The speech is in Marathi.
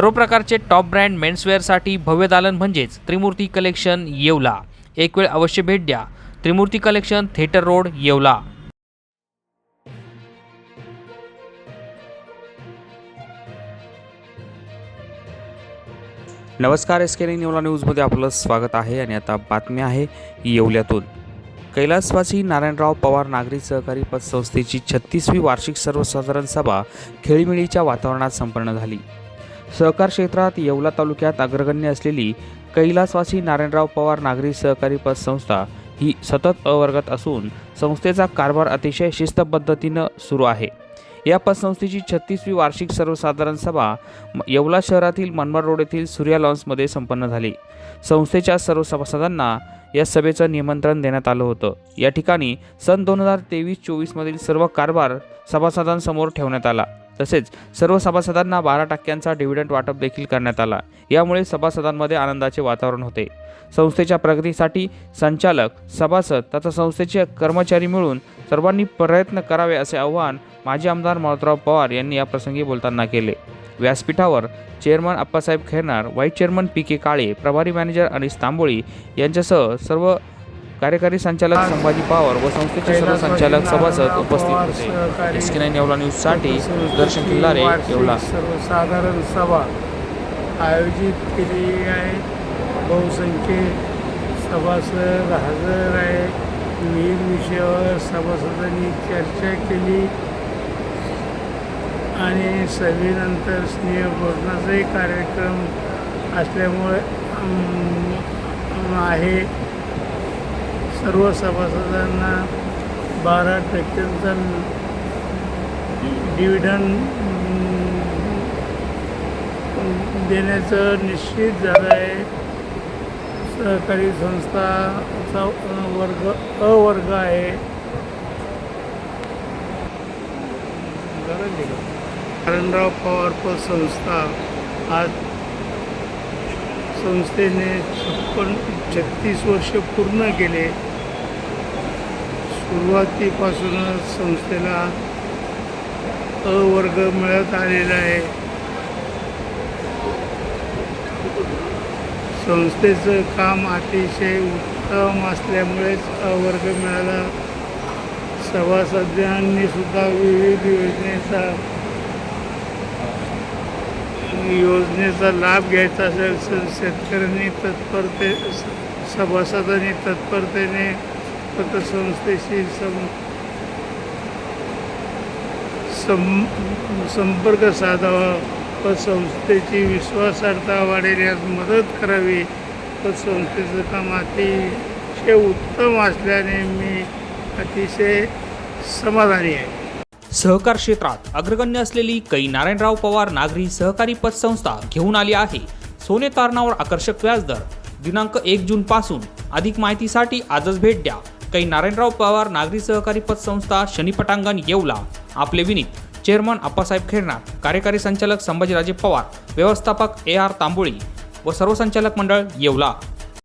सर्व प्रकारचे टॉप ब्रँड मेन्सवेअरसाठी भव्य दालन म्हणजेच त्रिमूर्ती कलेक्शन येवला. एक वेळ अवश्य भेट द्या. Trimurti collection theatre road Yeola. नमस्कार एस के निवला न्यूजमध्ये आपलं स्वागत आहे आणि आता बातमी आहे येवल्यातून. कैलासवासी नारायणराव पवार नागरी सहकारी पतसंस्थेची छत्तीसवी वार्षिक सर्वसाधारण सभा खेळीमेळीच्या वातावरणात संपन्न झाली. सहकार क्षेत्रात येवला तालुक्यात अग्रगण्य असलेली कैलासवासी नारायणराव पवार नागरी सहकारी पतसंस्था ही सतत अवर्गत असून संस्थेचा कारभार अतिशय शिस्त पद्धतीनं सुरू आहे. या पतसंस्थेची छत्तीसवी वार्षिक सर्वसाधारण सभा म- येवला शहरातील मनमाड रोड येथील सूर्या लॉन्समध्ये संपन्न झाली. संस्थेच्या सर्व सभासदांना या सभेचं निमंत्रण देण्यात आलं होतं. या ठिकाणी सन दोन हजार तेवीस चोवीसमधील सर्व कारभार सभासदांसमोर ठेवण्यात आला. तसेच सर्व सभासदांना बारा टक्क्यांचा डिव्हिडंड वाटप देखील करण्यात आला. यामुळे सभासदांमध्ये आनंदाचे वातावरण होते. संस्थेच्या प्रगतीसाठी संचालक सभासद तथा संस्थेचे कर्मचारी मिळून सर्वांनी प्रयत्न करावे असे आवाहन माजी आमदार मारुतराव पवार यांनी या प्रसंगी बोलताना केले. व्यासपीठावर chairman Appasaheb Khairnar vice chairman P K Kale प्रभारी मॅनेजर अनिस तांबोळी यांच्यासह सर्व कार्यकारी संचालक संभाजी पवार व संस्थेचे सर्व संचालक सभासद उपस्थित होते. एस के नाईन येवला न्यूजसाठी दर्शन किल्लारे येवला. सर्वसाधारण सभा आयोजित केली आहे. बहुसंख्य सभासद हजर आहे. विविध विषयावर सभासदांनी चर्चा केली. आणि सभेनंतर स्नेहभोजनाचाही कार्यक्रम असल्यामुळे आहे. सर्व सभासदांना बारा टक्क्यांचा डिव्हिडंड देण्याचं निश्चित झालं आहे. सहकारी संस्थाचा वर्ग अ वर्ग आहे. नारायणराव पवार पतसंस्था आज संस्थेने छप्पन छत्तीस वर्ष पूर्ण केले. सुरुवातीपासूनच संस्थेला अ वर्ग मिळत आलेला आहे. संस्थेचं काम अतिशय उत्तम असल्यामुळेच अ वर्ग मिळाला. सभासदांनी सुद्धा विविध योजनेचा योजनेचा लाभ घ्यायचा असेल शेतकऱ्यांनी तत्परते स- सभासदांनी तत्परतेने पतसंस्थेशी सं सं संपर्क साधावा. पतसंस्थेची विश्वासार्हता वाढवण्यास मदत करावी. पतसंस्थेचं काम अतिशय उत्तम असल्याने मी अतिशय समाधानी आहे. सहकार क्षेत्रात अग्रगण्य असलेली कै नारायणराव पवार नागरी सहकारी पतसंस्था घेऊन आली आहे. सोने तारणावर आकर्षक व्याजदर. दिनांक एक जून पासून अधिक माहितीसाठी आजच भेट द्या. कै नारायणराव पवार नागरी सहकारी पतसंस्था शनिपटांगण येवला. आपले विनीत चेअरमन अप्पासाहेब खेरनार कार्यकारी संचालक संभाजीराजे पवार व्यवस्थापक ए आर तांबोळी व सर्व संचालक मंडळ येवला.